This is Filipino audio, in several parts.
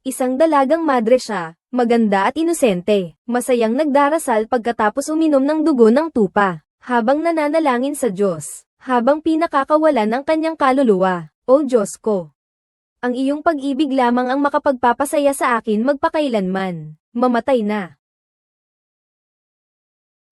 Isang dalagang madre siya, maganda at inosente. Masayang nagdarasal pagkatapos uminom ng dugo ng tupa, habang nananalangin sa Diyos, habang pinakakawalan ang kanyang kaluluwa. O Diyos ko! Ang iyong pag-ibig lamang ang makapagpapasaya sa akin magpakailanman. Mamatay na.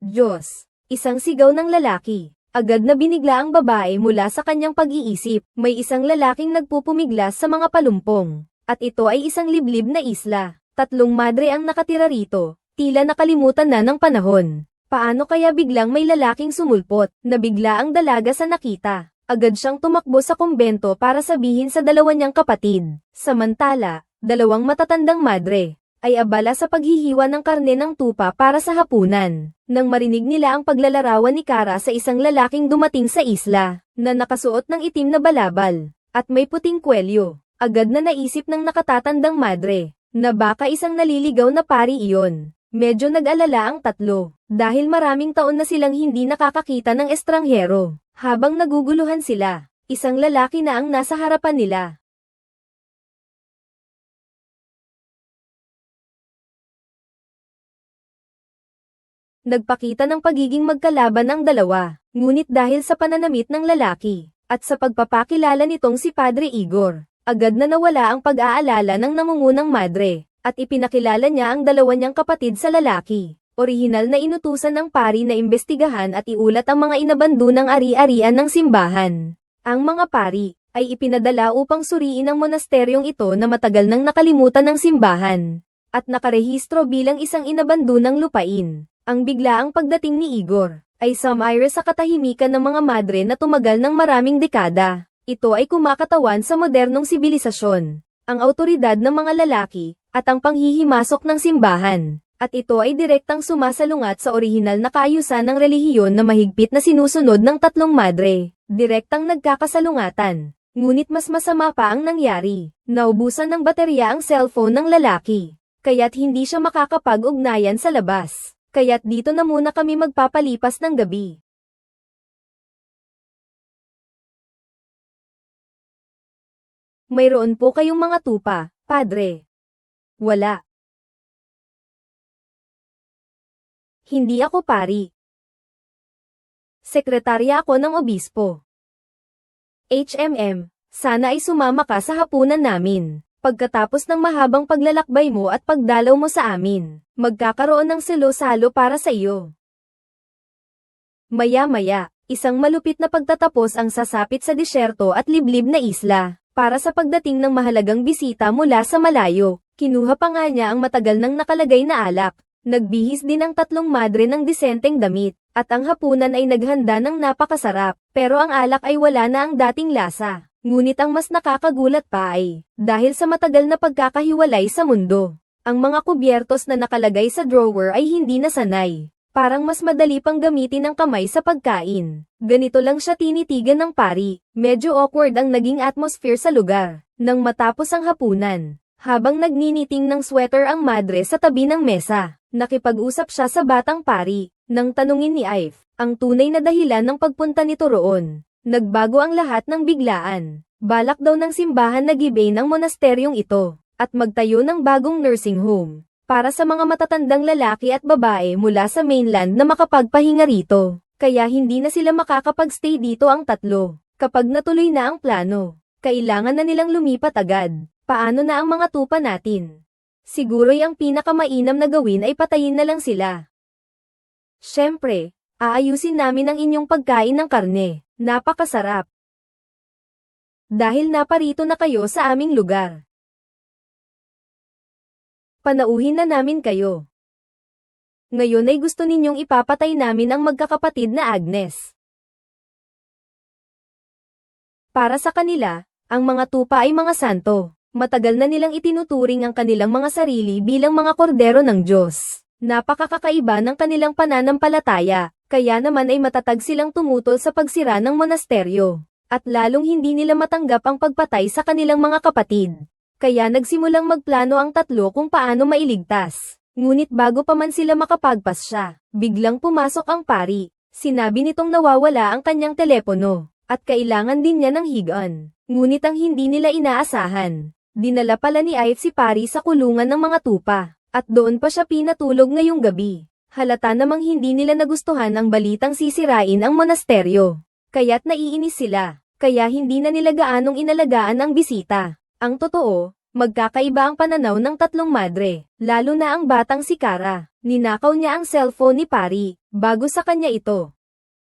Diyos, isang sigaw ng lalaki. Agad na binigla ang babae mula sa kanyang pag-iisip. May isang lalaking nagpupumiglas sa mga palumpong. At ito ay isang liblib na isla. Tatlong madre ang nakatira rito. Tila nakalimutan na ng panahon. Paano kaya biglang may lalaking sumulpot, na bigla ang dalaga sa nakita? Agad siyang tumakbo sa kumbento para sabihin sa dalawa niyang kapatid. Samantala, dalawang matatandang madre, ay abala sa paghihiwa ng karne ng tupa para sa hapunan. Nang marinig nila ang paglalarawan ni Kara sa isang lalaking dumating sa isla, na nakasuot ng itim na balabal, at may puting kwelyo, agad na naisip ng nakatatandang madre, na baka isang naliligaw na pari iyon. Medyo nag-alala ang tatlo, dahil maraming taon na silang hindi nakakakita ng estranghero. Habang naguguluhan sila, isang lalaki na ang nasa harapan nila, Nagpakita ng pagiging magkalaban ang dalawa, ngunit dahil sa pananamit ng lalaki, at sa pagpapakilala nitong si Padre Igor, agad na nawala ang pag-aalala ng nangungunang madre, at ipinakilala niya ang dalawa niyang kapatid sa lalaki. Orihinal na inutusan ng pari na imbestigahan at iulat ang mga inabandu ng ari-arian ng simbahan. Ang mga pari ay ipinadala upang suriin ang monasteryong ito na matagal nang nakalimutan ng simbahan, at nakarehistro bilang isang inabandu ng lupain. Ang biglaang pagdating ni Igor, ay sumayre sa katahimikan ng mga madre na tumagal ng maraming dekada. Ito ay kumakatawan sa modernong sibilisasyon, ang autoridad ng mga lalaki, at ang panghihimasok ng simbahan. At ito ay direktang sumasalungat sa orihinal na kaayusan ng relihiyon na mahigpit na sinusunod ng tatlong madre. Direktang nagkakasalungatan. Ngunit mas masama pa ang nangyari. Naubusan ng baterya ang cellphone ng lalaki. Kaya't hindi siya makakapag-ugnayan sa labas kaya't dito na muna kami magpapalipas ng gabi. Mayroon po kayong mga tupa, padre. Wala. Hindi ako pari. Sekretarya ako ng obispo. HMM, sana ay sumama ka sa hapunan namin. Pagkatapos ng mahabang paglalakbay mo at pagdalaw mo sa amin, magkakaroon ng selo-salo para sa iyo. Maya-maya, isang malupit na pagtatapos ang sasapit sa disyerto at liblib na isla, para sa pagdating ng mahalagang bisita mula sa malayo. Kinuha pa nga niya ang matagal nang nakalagay na alak. Nagbihis din ang tatlong madre ng disenteng damit, at ang hapunan ay naghanda ng napakasarap, pero ang alak ay wala na ang dating lasa. Ngunit ang mas nakakagulat pa ay, dahil sa matagal na pagkakahiwalay sa mundo, ang mga kubyertos na nakalagay sa drawer ay hindi nasanay. Parang mas madali pang gamitin ang kamay sa pagkain. Ganito lang siya tinitigan ng pari. Medyo awkward ang naging atmosphere sa lugar. Nang matapos ang hapunan, habang nagniniting ng sweater ang madre sa tabi ng mesa, nakipag-usap siya sa batang pari. Nang tanungin ni Ive, ang tunay na dahilan ng pagpunta nito roon. Nagbago ang lahat ng biglaan. Balak daw ng simbahan na gibay ng monasteryong ito, at magtayo ng bagong nursing home, para sa mga matatandang lalaki at babae mula sa mainland na makapagpahinga rito. Kaya hindi na sila makakapag-stay dito ang tatlo. Kapag natuloy na ang plano, kailangan na nilang lumipat agad. Paano na ang mga tupa natin? Siguro'y ang pinakamainam na gawin ay patayin na lang sila. Siyempre, aayusin namin ang inyong pagkain ng karne. Napakasarap. Dahil naparito na kayo sa aming lugar. Panauhin na namin kayo. Ngayon ay gusto ninyong ipapatay namin ang magkakapatid na Agnes. Para sa kanila, ang mga tupa ay mga santo. Matagal na nilang itinuturing ang kanilang mga sarili bilang mga kordero ng Diyos. Napakakakaiba ng kanilang pananampalataya, kaya naman ay matatag silang tumutol sa pagsira ng monasteryo, at lalong hindi nila matanggap ang pagpatay sa kanilang mga kapatid. Kaya nagsimulang magplano ang tatlo kung paano mailigtas. Ngunit bago pa man sila makapagpas siya, biglang pumasok ang pari. Sinabi nitong nawawala ang kanyang telepono, at kailangan din niya ng higaan. Ngunit ang hindi nila inaasahan, Dinala pala ni Ayat si Pari sa kulungan ng mga tupa, at doon pa siya pinatulog ngayong gabi. Halata namang hindi nila nagustuhan ang balitang sisirain ang monasteryo. Kaya't naiinis sila, kaya hindi na nila gaanong inalagaan ang bisita. Ang totoo, magkakaiba ang pananaw ng tatlong madre, lalo na ang batang si Kara. Ninakaw niya ang cellphone ni Pari, bago sa kanya ito.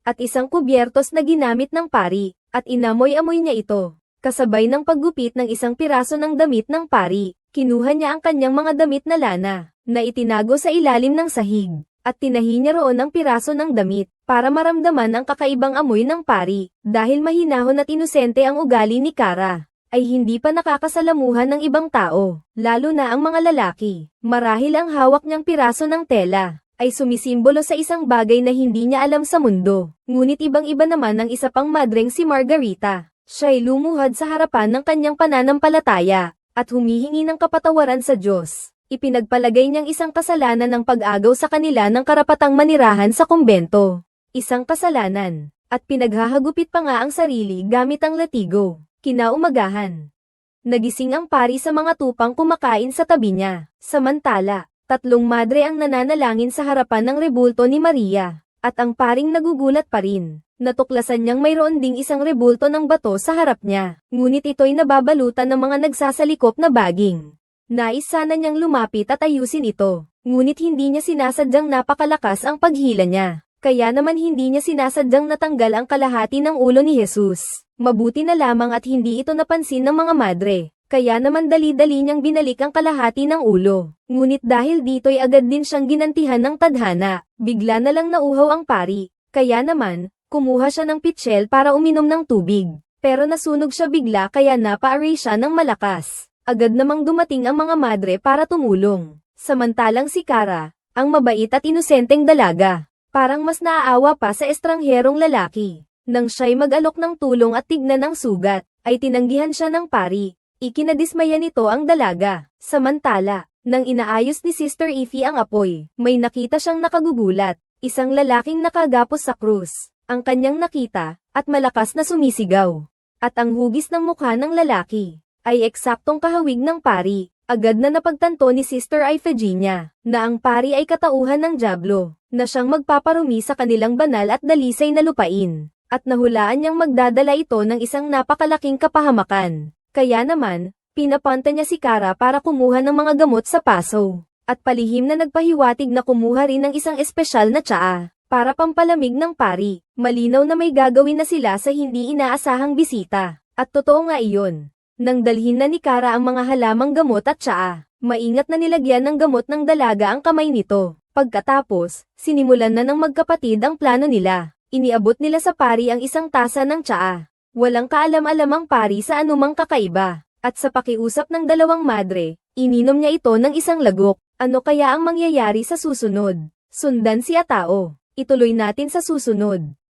At isang kubyertos na ginamit ng Pari, at inamoy-amoy niya ito. Kasabay ng paggupit ng isang piraso ng damit ng Pari, kinuha niya ang kanyang mga damit na lana, na itinago sa ilalim ng sahig, at tinahi niya roon ang piraso ng damit, para maramdaman ang kakaibang amoy ng Pari, dahil mahinahon at inosente ang ugali ni Kara ay hindi pa nakakasalamuhan ng ibang tao, lalo na ang mga lalaki. Marahil ang hawak niyang piraso ng tela, ay sumisimbolo sa isang bagay na hindi niya alam sa mundo. Ngunit ibang-iba naman ang isa pang madreng si Margarita. Siya'y lumuhad sa harapan ng kanyang pananampalataya, at humihingi ng kapatawaran sa Diyos. Ipinagpalagay niyang isang kasalanan ng pag-agaw sa kanila ng karapatang manirahan sa kumbento. Isang kasalanan, at pinaghahagupit pa nga ang sarili gamit ang latigo. Kinaumagahan. Nagising ang pari sa mga tupang kumakain sa tabi niya. Samantala, tatlong madre ang nananalangin sa harapan ng rebulto ni Maria. At ang paring nagugulat pa rin. Natuklasan niyang mayroon ding isang rebulto ng bato sa harap niya. Ngunit ito'y nababalutan ng mga nagsasalikop na baging. Nais sana niyang lumapit at ayusin ito. Ngunit hindi niya sinasadyang napakalakas ang paghila niya. Kaya naman hindi niya sinasadyang natanggal ang kalahati ng ulo ni Jesus. Mabuti na lamang at hindi ito napansin ng mga madre. Kaya naman dali-dali niyang binalik ang kalahati ng ulo. Ngunit dahil dito'y agad din siyang ginantihan ng tadhana, bigla na lang nauhaw ang pari. Kaya naman, kumuha siya ng pitchel para uminom ng tubig. Pero nasunog siya bigla kaya napa-array siya ng malakas. Agad namang dumating ang mga madre para tumulong. Samantalang si Kara, ang mabait at inosenteng dalaga, parang mas naaawa pa sa estrangherong lalaki. Nang siya'y mag-alok ng tulong at tignan ng sugat, ay tinanggihan siya ng pari. Ikinadismaya nito ang dalaga. Samantala, nang inaayos ni Sister Ify ang apoy, may nakita siyang nakagugulat, isang lalaking nakagapos sa krus, ang kanyang nakita, at malakas na sumisigaw. At ang hugis ng mukha ng lalaki, ay eksaktong kahawig ng pari. Agad na napagtanto ni Sister Iphigenia, na ang pari ay katauhan ng Diablo, na siyang magpaparumi sa kanilang banal at dalisay na lupain at nahulaan niyang magdadala ito ng isang napakalaking kapahamakan. Kaya naman, pinapanta niya si Kara para kumuha ng mga gamot sa paso. At palihim na nagpahiwatig na kumuha rin ng isang espesyal na tsaa, para pampalamig ng pari. Malinaw na may gagawin na sila sa hindi inaasahang bisita. At totoo nga iyon. Nang dalhin na ni Kara ang mga halamang gamot at tsaa, maingat na nilagyan ng gamot ng dalaga ang kamay nito. Pagkatapos, sinimulan na ng magkapatid ang plano nila iniabot nila sa pari ang isang tasa ng tsaa. Walang kaalam-alam ang pari sa anumang kakaiba, at sa pakiusap ng dalawang madre, ininom niya ito ng isang lagok. Ano kaya ang mangyayari sa susunod? Sundan si Atao. Ituloy natin sa susunod.